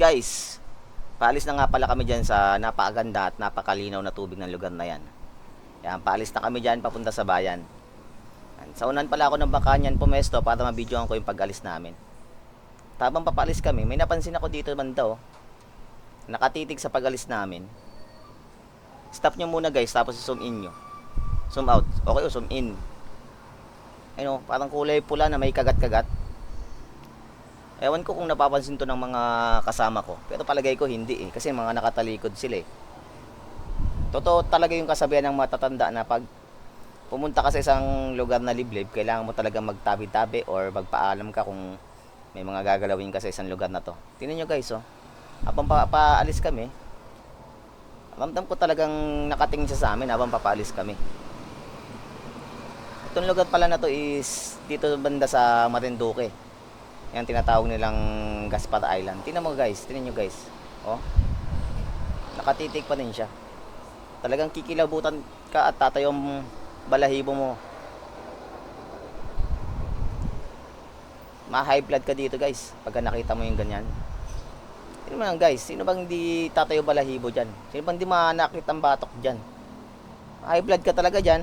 guys, paalis na nga pala kami dyan sa napakaganda at napakalinaw na tubig ng lugar na yan. Yan, paalis na kami dyan papunta sa bayan. Yan, Sa unan pala ako ng Bakanyan pumesto para mabidyoan ko yung pag-alis namin. Tabang papalis kami, may napansin ako dito banda oh. Nakatitig sa pag-alis namin. Stop nyo muna guys, tapos zoom in nyo. Zoom out. Okay, oh, zoom in. Ayun oh, parang kulay pula na may kagat-kagat. Ewan ko kung napapansin to ng mga kasama ko. Pero palagay ko hindi eh. Kasi mga nakatalikod sila eh. Totoo talaga yung kasabihan ng matatanda na pag pumunta ka sa isang lugar na liblib, kailangan mo talaga magtabi-tabi or magpaalam ka kung may mga gagalawin ka sa isang lugar na to. Tingnan nyo guys oh. Habang pa paalis kami, ramdam ko talagang nakatingin siya sa amin habang papaalis kami. Itong lugar pala na to is dito banda sa Marinduque. Yan tinatawag nilang Gaspar Island. Tingnan mo guys, tingnan nyo guys. Oh. Nakatitig pa din siya. Talagang kikilabutan ka at tatayo ang balahibo mo. Ma-high blood ka dito guys pagka nakita mo yung ganyan. Mo lang guys, sino bang di tatayo balahibo dyan? Sino bang di manakit ang batok dyan? High blood ka talaga dyan.